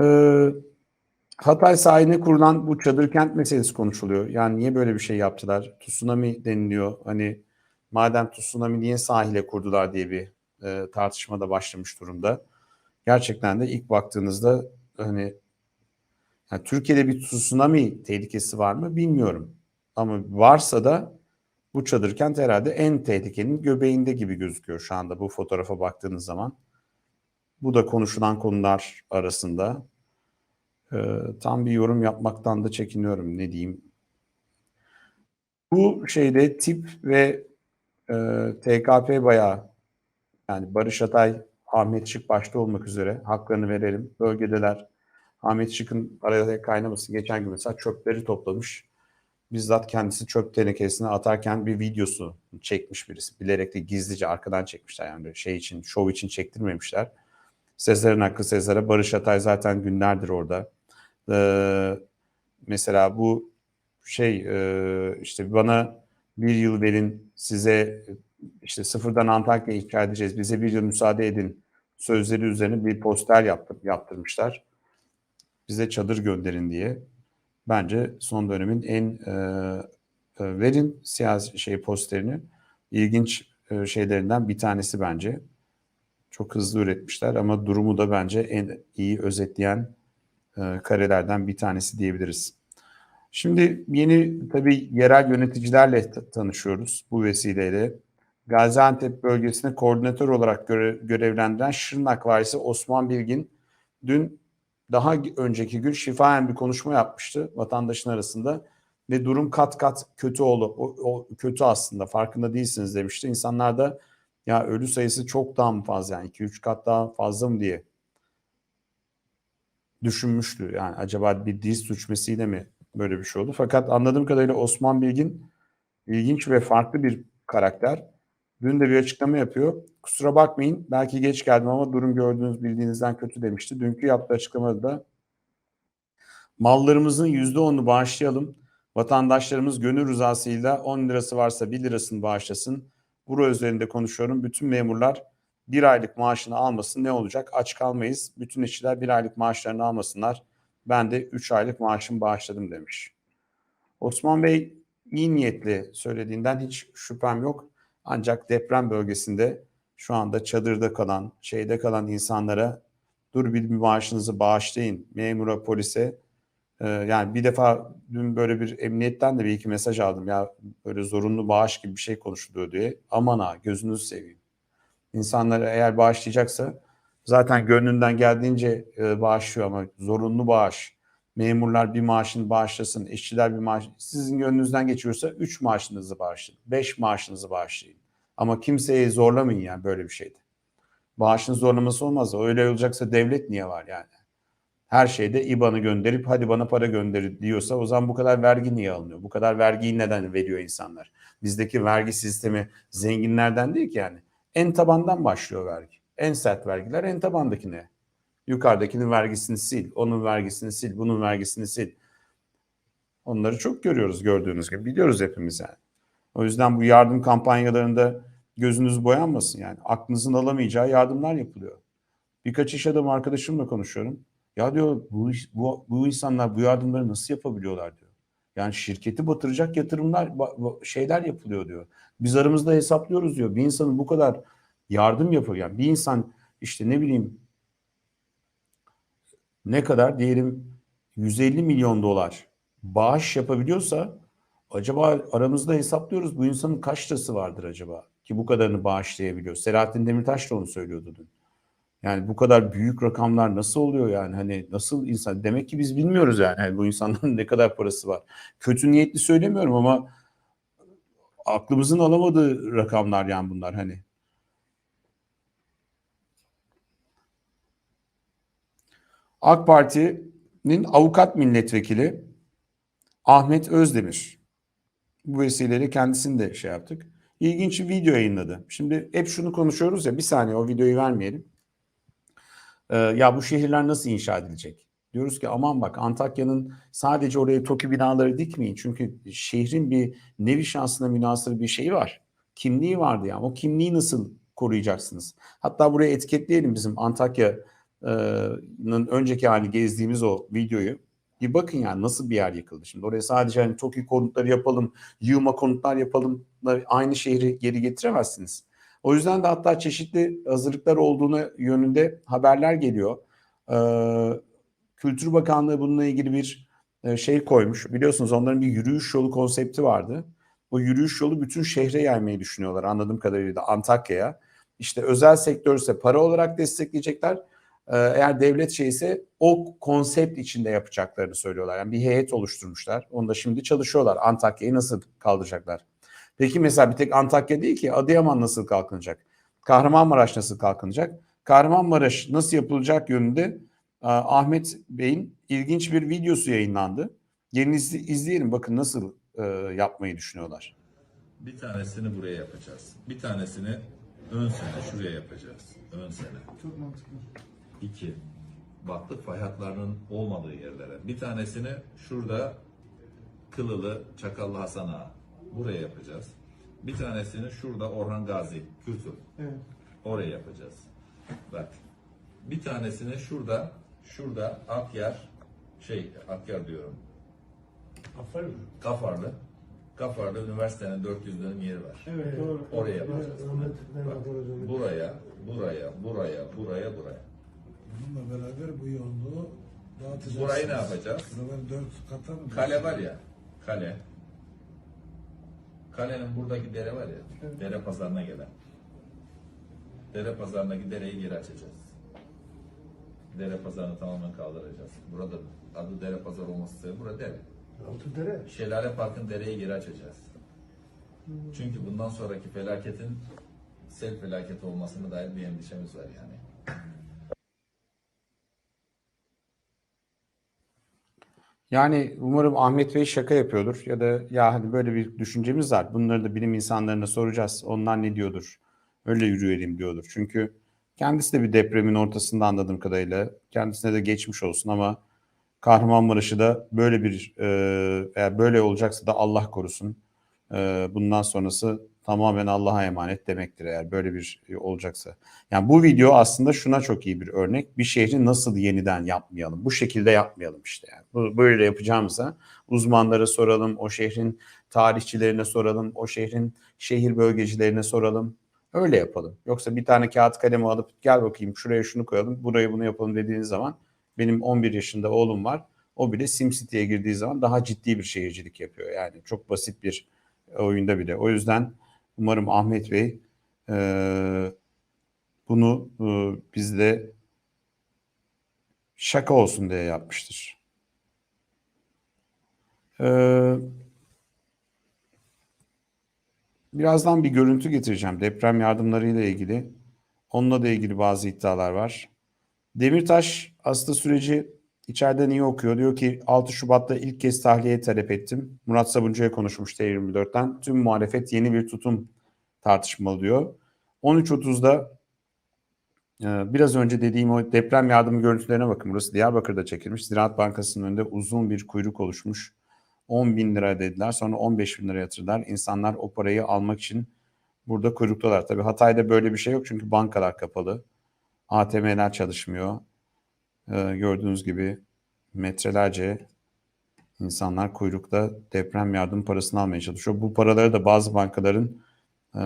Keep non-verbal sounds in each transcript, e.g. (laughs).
Ee, Hatay sahine kurulan bu çadır kent meselesi konuşuluyor. Yani niye böyle bir şey yaptılar? Tsunami deniliyor. Hani madem tsunami niye sahile kurdular diye bir e, tartışma da başlamış durumda. Gerçekten de ilk baktığınızda hani yani Türkiye'de bir tsunami tehlikesi var mı bilmiyorum. Ama varsa da bu çadır kent herhalde en tehlikenin göbeğinde gibi gözüküyor şu anda bu fotoğrafa baktığınız zaman. Bu da konuşulan konular arasında. Ee, tam bir yorum yapmaktan da çekiniyorum ne diyeyim. Bu şeyde tip ve e, TKP bayağı yani Barış Atay, Ahmet Şık başta olmak üzere haklarını verelim. Bölgedeler Ahmet Şık'ın araya kaynaması geçen gün mesela çöpleri toplamış. Bizzat kendisi çöp tenekesine atarken bir videosu çekmiş birisi. Bilerek de gizlice arkadan çekmişler yani şey için, şov için çektirmemişler. Sezar'ın hakkı Sezar'a. Barış Atay zaten günlerdir orada. Ee, mesela bu şey e, işte bana bir yıl verin size işte sıfırdan Antakya inşa edeceğiz bize bir yıl müsaade edin sözleri üzerine bir poster yaptır, yaptırmışlar. Bize çadır gönderin diye. Bence son dönemin en e, e, verin siyasi şey posterini ilginç e, şeylerinden bir tanesi bence. Çok hızlı üretmişler ama durumu da bence en iyi özetleyen e, karelerden bir tanesi diyebiliriz. Şimdi yeni tabii yerel yöneticilerle tanışıyoruz bu vesileyle. Gaziantep bölgesine koordinatör olarak göre, görevlendiren Şırnak Valisi Osman Bilgin dün daha önceki gün şifayen bir konuşma yapmıştı vatandaşın arasında ve durum kat kat kötü oldu. O, o kötü aslında farkında değilsiniz demişti. İnsanlar da ya ölü sayısı çok daha mı fazla yani 2-3 kat daha fazla mı diye düşünmüştü. Yani acaba bir diz suçmesiyle mi böyle bir şey oldu? Fakat anladığım kadarıyla Osman Bilgin ilginç ve farklı bir karakter. Dün de bir açıklama yapıyor. Kusura bakmayın belki geç geldim ama durum gördüğünüz bildiğinizden kötü demişti. Dünkü yaptığı açıklamada da mallarımızın %10'unu bağışlayalım. Vatandaşlarımız gönül rızasıyla 10 lirası varsa 1 lirasını bağışlasın. Bura üzerinde konuşuyorum. Bütün memurlar bir aylık maaşını almasın ne olacak? Aç kalmayız. Bütün işçiler bir aylık maaşlarını almasınlar. Ben de 3 aylık maaşımı bağışladım demiş. Osman Bey iyi niyetli söylediğinden hiç şüphem yok. Ancak deprem bölgesinde şu anda çadırda kalan, şeyde kalan insanlara dur bir maaşınızı bağışlayın memura, polise. Ee, yani bir defa dün böyle bir emniyetten de bir iki mesaj aldım ya böyle zorunlu bağış gibi bir şey konuşuluyor diye. Aman ha gözünüzü seveyim. İnsanlara eğer bağışlayacaksa zaten gönlünden geldiğince e, bağışlıyor ama zorunlu bağış. Memurlar bir maaşını bağışlasın, işçiler bir maaş. Sizin gönlünüzden geçiyorsa 3 maaşınızı bağışlayın, 5 maaşınızı bağışlayın. Ama kimseyi zorlamayın yani böyle bir şeyde. Bağışın zorlaması olmaz. Öyle olacaksa devlet niye var yani? Her şeyde IBAN'ı gönderip hadi bana para gönder diyorsa o zaman bu kadar vergi niye alınıyor? Bu kadar vergiyi neden veriyor insanlar? Bizdeki vergi sistemi zenginlerden değil ki yani. En tabandan başlıyor vergi. En sert vergiler en tabandakine. Yukarıdakinin vergisini sil, onun vergisini sil, bunun vergisini sil. Onları çok görüyoruz gördüğünüz gibi. Biliyoruz hepimiz yani. O yüzden bu yardım kampanyalarında gözünüz boyanmasın yani. Aklınızın alamayacağı yardımlar yapılıyor. Birkaç iş adamı arkadaşımla konuşuyorum. Ya diyor bu, bu, bu insanlar bu yardımları nasıl yapabiliyorlar diyor. Yani şirketi batıracak yatırımlar şeyler yapılıyor diyor. Biz aramızda hesaplıyoruz diyor. Bir insanın bu kadar yardım yapıyor. Yani bir insan işte ne bileyim ne kadar diyelim 150 milyon dolar bağış yapabiliyorsa acaba aramızda hesaplıyoruz bu insanın kaç lirası vardır acaba ki bu kadarını bağışlayabiliyor. Selahattin Demirtaş da onu söylüyordu dün. Yani bu kadar büyük rakamlar nasıl oluyor yani hani nasıl insan demek ki biz bilmiyoruz yani, yani bu insanların (laughs) ne kadar parası var. Kötü niyetli söylemiyorum ama aklımızın alamadığı rakamlar yani bunlar hani. AK Parti'nin avukat milletvekili Ahmet Özdemir. Bu vesileyle kendisini de şey yaptık. İlginç bir video yayınladı. Şimdi hep şunu konuşuyoruz ya bir saniye o videoyu vermeyelim. Ee, ya bu şehirler nasıl inşa edilecek? Diyoruz ki aman bak Antakya'nın sadece oraya TOKİ binaları dikmeyin. Çünkü şehrin bir nevi şansına münasır bir şeyi var. Kimliği vardı yani. O kimliği nasıl koruyacaksınız? Hatta buraya etiketleyelim bizim Antakya önceki hali gezdiğimiz o videoyu bir bakın yani nasıl bir yer yıkıldı. Şimdi oraya sadece hani TOKİ konutları yapalım, yığma konutlar yapalım aynı şehri geri getiremezsiniz. O yüzden de hatta çeşitli hazırlıklar olduğunu yönünde haberler geliyor. Ee, Kültür Bakanlığı bununla ilgili bir e, şey koymuş. Biliyorsunuz onların bir yürüyüş yolu konsepti vardı. O yürüyüş yolu bütün şehre yaymayı düşünüyorlar anladığım kadarıyla Antakya'ya. İşte özel sektör ise para olarak destekleyecekler. Ee, eğer devlet şey ise o konsept içinde yapacaklarını söylüyorlar. Yani bir heyet oluşturmuşlar. Onda şimdi çalışıyorlar. Antakya'yı nasıl kaldıracaklar? Peki mesela bir tek Antakya değil ki Adıyaman nasıl kalkınacak? Kahramanmaraş nasıl kalkınacak? Kahramanmaraş nasıl yapılacak yönünde e, Ahmet Bey'in ilginç bir videosu yayınlandı. Gelin izle- izleyelim bakın nasıl e, yapmayı düşünüyorlar. Bir tanesini buraya yapacağız. Bir tanesini ön sene şuraya yapacağız. Ön sene. Çok mantıklı. İki. Baktık fay hatlarının olmadığı yerlere. Bir tanesini şurada Kılılı Çakallı Hasan Ağa. Buraya yapacağız. Bir tanesini şurada Orhan Gazi, Kürtü. Evet. Oraya yapacağız. Bak. Bir tanesini şurada, şurada Akyar, şey Akyar diyorum. Kafarlı. Kafarlı üniversitenin 400 dönüm yeri var. Evet, doğru. Oraya yapacağız. Bak, buraya, buraya, buraya, buraya, buraya. Bununla beraber bu yoğunluğu dağıtacağız. Burayı ne yapacağız? Buraları dört kata mı? Kale var ya, kale. Kalenin buradaki dere var ya, dere pazarına gelen. Dere pazarındaki dereyi geri açacağız. Dere pazarını tamamen kaldıracağız. Burada adı dere pazar olması sebebi burada dere. Altı dere. Şelale Park'ın dereyi geri açacağız. Çünkü bundan sonraki felaketin sel felaketi olmasına dair bir endişemiz var yani. Yani umarım Ahmet Bey şaka yapıyordur ya da ya hadi böyle bir düşüncemiz var. Bunları da bilim insanlarına soracağız. Onlar ne diyordur? Öyle yürüyelim diyordur. Çünkü kendisi de bir depremin ortasında anladığım kadarıyla. Kendisine de geçmiş olsun ama Kahramanmaraş'ı da böyle bir eğer böyle olacaksa da Allah korusun. E, bundan sonrası tamamen Allah'a emanet demektir eğer böyle bir şey olacaksa. Yani bu video aslında şuna çok iyi bir örnek. Bir şehri nasıl yeniden yapmayalım? Bu şekilde yapmayalım işte yani. Böyle yapacağımıza uzmanlara soralım, o şehrin tarihçilerine soralım, o şehrin şehir bölgecilerine soralım. Öyle yapalım. Yoksa bir tane kağıt kalemi alıp gel bakayım şuraya şunu koyalım, buraya bunu yapalım dediğiniz zaman benim 11 yaşında oğlum var. O bile SimCity'ye girdiği zaman daha ciddi bir şehircilik yapıyor. Yani çok basit bir oyunda bile. O yüzden umarım Ahmet Bey eee, bunu eee, bizde şaka olsun diye yapmıştır. Eee, birazdan bir görüntü getireceğim deprem yardımlarıyla ilgili. Onunla da ilgili bazı iddialar var. Demirtaş aslında süreci içeriden iyi okuyor. Diyor ki 6 Şubat'ta ilk kez tahliye talep ettim. Murat Sabuncu'ya konuşmuş T24'ten. Tüm muhalefet yeni bir tutum tartışmalı diyor. 13.30'da e, biraz önce dediğim o deprem yardımı görüntülerine bakın. Burası Diyarbakır'da çekilmiş. Ziraat Bankası'nın önünde uzun bir kuyruk oluşmuş. 10 bin lira dediler. Sonra 15 bin lira yatırdılar. İnsanlar o parayı almak için burada kuyruktalar. Tabii Hatay'da böyle bir şey yok çünkü bankalar kapalı. ATM'ler çalışmıyor. Ee, gördüğünüz gibi metrelerce insanlar kuyrukta deprem yardım parasını almaya çalışıyor. Bu paraları da bazı bankaların e,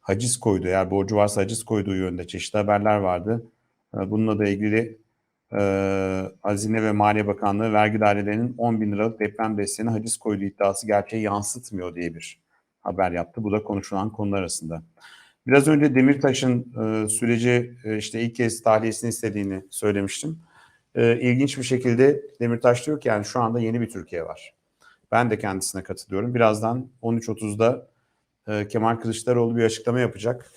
haciz koyduğu, eğer borcu varsa haciz koyduğu yönde çeşitli haberler vardı. E, bununla da ilgili e, Hazine ve Maliye Bakanlığı vergi dairelerinin 10 bin liralık deprem desteğine haciz koyduğu iddiası gerçeği yansıtmıyor diye bir haber yaptı. Bu da konuşulan konular arasında. Biraz önce Demirtaş'ın e, süreci e, işte ilk kez tahliyesini istediğini söylemiştim. E, ilginç bir şekilde Demirtaş diyor ki yani şu anda yeni bir Türkiye var. Ben de kendisine katılıyorum. Birazdan 13.30'da e, Kemal Kılıçdaroğlu bir açıklama yapacak.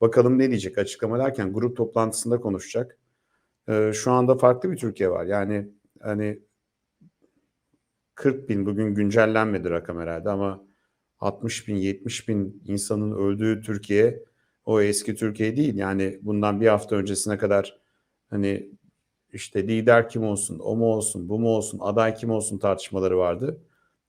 Bakalım ne diyecek açıklama derken grup toplantısında konuşacak. E, şu anda farklı bir Türkiye var. Yani hani 40 bin bugün güncellenmedi rakam herhalde ama 60 bin 70 bin insanın öldüğü Türkiye o eski Türkiye değil. Yani bundan bir hafta öncesine kadar hani işte lider kim olsun, o mu olsun, bu mu olsun, aday kim olsun tartışmaları vardı.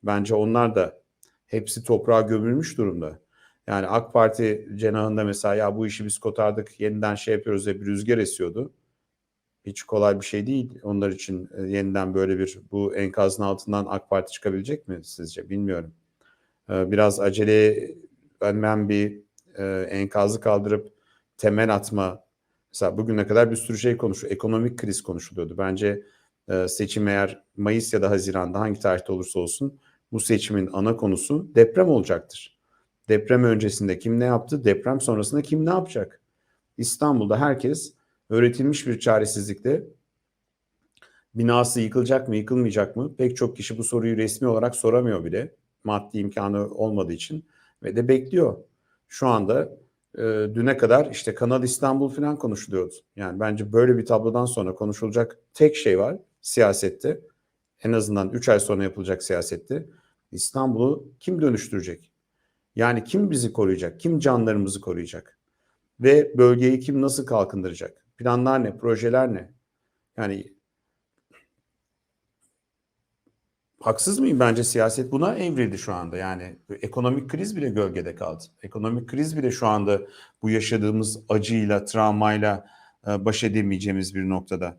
Bence onlar da hepsi toprağa gömülmüş durumda. Yani AK Parti cenahında mesela ya bu işi biz kotardık, yeniden şey yapıyoruz diye bir rüzgar esiyordu. Hiç kolay bir şey değil. Onlar için e, yeniden böyle bir bu enkazın altından AK Parti çıkabilecek mi sizce? Bilmiyorum. E, biraz acele vermem bir e, enkazı kaldırıp temel atma. Mesela bugüne kadar bir sürü şey konuşuyor. Ekonomik kriz konuşuluyordu. Bence e, seçim eğer Mayıs ya da Haziran'da hangi tarihte olursa olsun bu seçimin ana konusu deprem olacaktır. Deprem öncesinde kim ne yaptı? Deprem sonrasında kim ne yapacak? İstanbul'da herkes öğretilmiş bir çaresizlikle binası yıkılacak mı, yıkılmayacak mı? Pek çok kişi bu soruyu resmi olarak soramıyor bile. Maddi imkanı olmadığı için ve de bekliyor. Şu anda e, düne kadar işte Kanal İstanbul falan konuşuluyordu. Yani bence böyle bir tablodan sonra konuşulacak tek şey var siyasette. En azından 3 ay sonra yapılacak siyasette. İstanbul'u kim dönüştürecek? Yani kim bizi koruyacak? Kim canlarımızı koruyacak? Ve bölgeyi kim nasıl kalkındıracak? Planlar ne? Projeler ne? Yani haksız mıyım? Bence siyaset buna evrildi şu anda. Yani ekonomik kriz bile gölgede kaldı. Ekonomik kriz bile şu anda bu yaşadığımız acıyla, travmayla e, baş edemeyeceğimiz bir noktada.